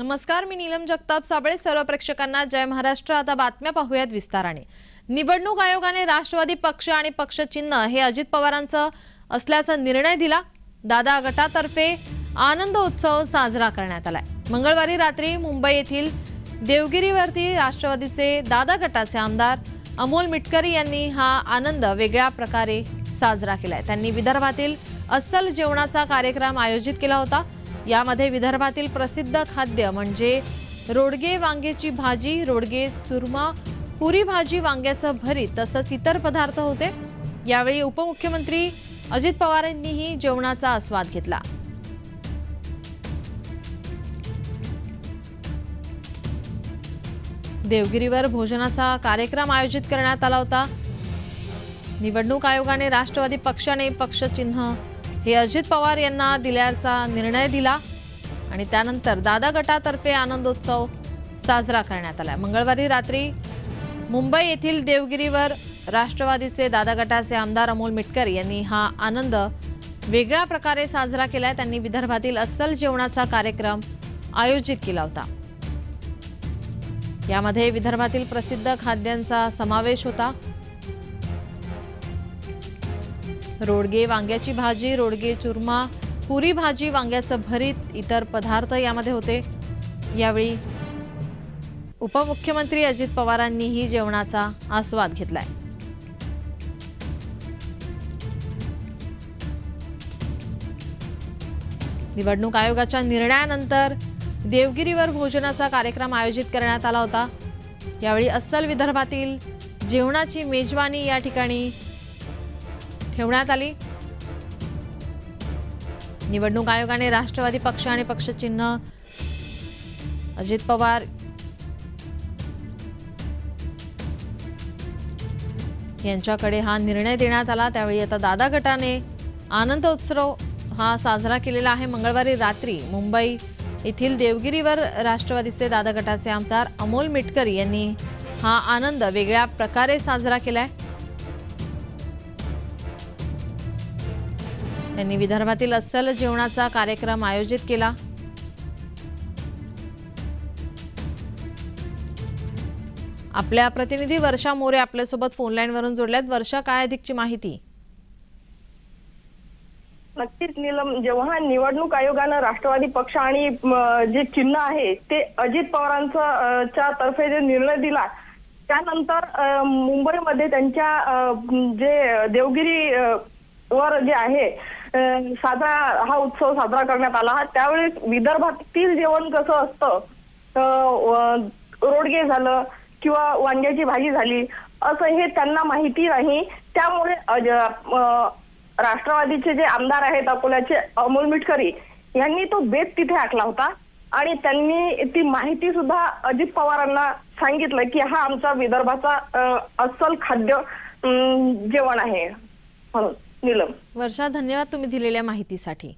नमस्कार मी नीलम जगताप साबळे. सर्व प्रेक्षकांना जय महाराष्ट्र. आता बातम्या पाहूयात विस्ताराने. निवडणूक आयोगाने राष्ट्रवादी पक्ष आणि पक्षचिन्ह हे अजित पवारांचं असल्याचा निर्णय दिला. दादा गटातर्फे आनंद उत्सव साजरा करण्यात आलाय. मंगळवारी रात्री मुंबई येथील देवगिरीवरती राष्ट्रवादीचे दादा गटाचे आमदार अमोल मिटकरी यांनी हा आनंद वेगळ्या प्रकारे साजरा केलाय. त्यांनी विदर्भातील अस्सल जेवणाचा कार्यक्रम आयोजित केला होता. यामध्ये विदर्भातील प्रसिद्ध खाद्य म्हणजे रोडगे वांग्याची भाजी रोडगे चुरमा पुरी भाजी वांग्याचं भरीत तसंच इतर पदार्थ होते. यावेळी उपमुख्यमंत्री अजित पवार यांनीही जेवणाचा आस्वाद घेतला. देवगिरीवर भोजनाचा कार्यक्रम आयोजित करण्यात आला होता. निवडणूक आयोगाने राष्ट्रवादी पक्षाने पक्षचिन्ह हे अजित पवार यांना दिल्याचा निर्णय दिला आणि त्यानंतर दादा गटातर्फे आनंदोत्सव साजरा करण्यात आला. मंगळवारी रात्री मुंबई येथील देवगिरीवर राष्ट्रवादीचे दादा गटाचे आमदार अमोल मिटकर यांनी हा आनंद वेगळ्या प्रकारे साजरा केलाय. त्यांनी विदर्भातील अस्सल जेवणाचा कार्यक्रम आयोजित केला होता. यामध्ये विदर्भातील प्रसिद्ध खाद्यांचा समावेश होता. रोडगे वांग्याची भाजी रोडगे चुरमा पुरी भाजी वांग्याचं भरीत इतर पदार्थ यामध्ये होते. यावेळी उपमुख्यमंत्री अजित पवारांनीही जेवणाचा आस्वाद घेतलाय. निवडणूक आयोगाच्या निर्णयानंतर देवगिरीवर भोजनाचा कार्यक्रम आयोजित करण्यात आला होता. यावेळी अस्सल विदर्भातील जेवणाची मेजवानी या ठिकाणी ठेवण्यात आली. निवडणूक आयोगाने राष्ट्रवादी पक्ष आणि पक्षचिन्ह अजित पवार यांच्याकडे हा निर्णय देण्यात आला. त्यावेळी आता दादा गटाने आनंद उत्सव हा साजरा केलेला आहे. मंगळवारी रात्री मुंबई येथील देवगिरीवर राष्ट्रवादीचे दादा गटाचे आमदार अमोल मिटकरी यांनी हा आनंद वेगळ्या प्रकारे साजरा केला आहे त्यांनी विदर्भातील अस्सल जेवणाचा कार्यक्रम आयोजित केला. आपल्या प्रतिनिधी वर्षा मोरे आपल्यासोबत फोन लाईन वरून जोडल्यात. वर्षा काय अधिकची माहिती? नक्कीच नीलम जेव्हा निवडणूक आयोगानं राष्ट्रवादी पक्ष आणि जे चिन्ह आहे ते अजित पवारांचा च्या तर्फे जे निर्णय दिला त्यानंतर मुंबईमध्ये त्यांच्या जे देवगिरी वर जे आहे साजरा हा उत्सव साजरा करण्यात आला. हा त्यावेळेस विदर्भातील जेवण कसं असतं? रोडगे झालं किंवा वांग्याची भाजी झाली असं हे त्यांना माहिती नाही. त्यामुळे राष्ट्रवादीचे जे आमदार आहेत अकोल्याचे अमोल मिटकरी यांनी तो बेत तिथे आखला होता. आणि त्यांनी ती माहिती सुद्धा अजित पवारांना सांगितलं की हा आमचा विदर्भाचा अस्सल खाद्य जेवण आहे म्हणून. नीलम. वर्षा धन्यवाद तुम्ही दिलेल्या माहितीसाठी.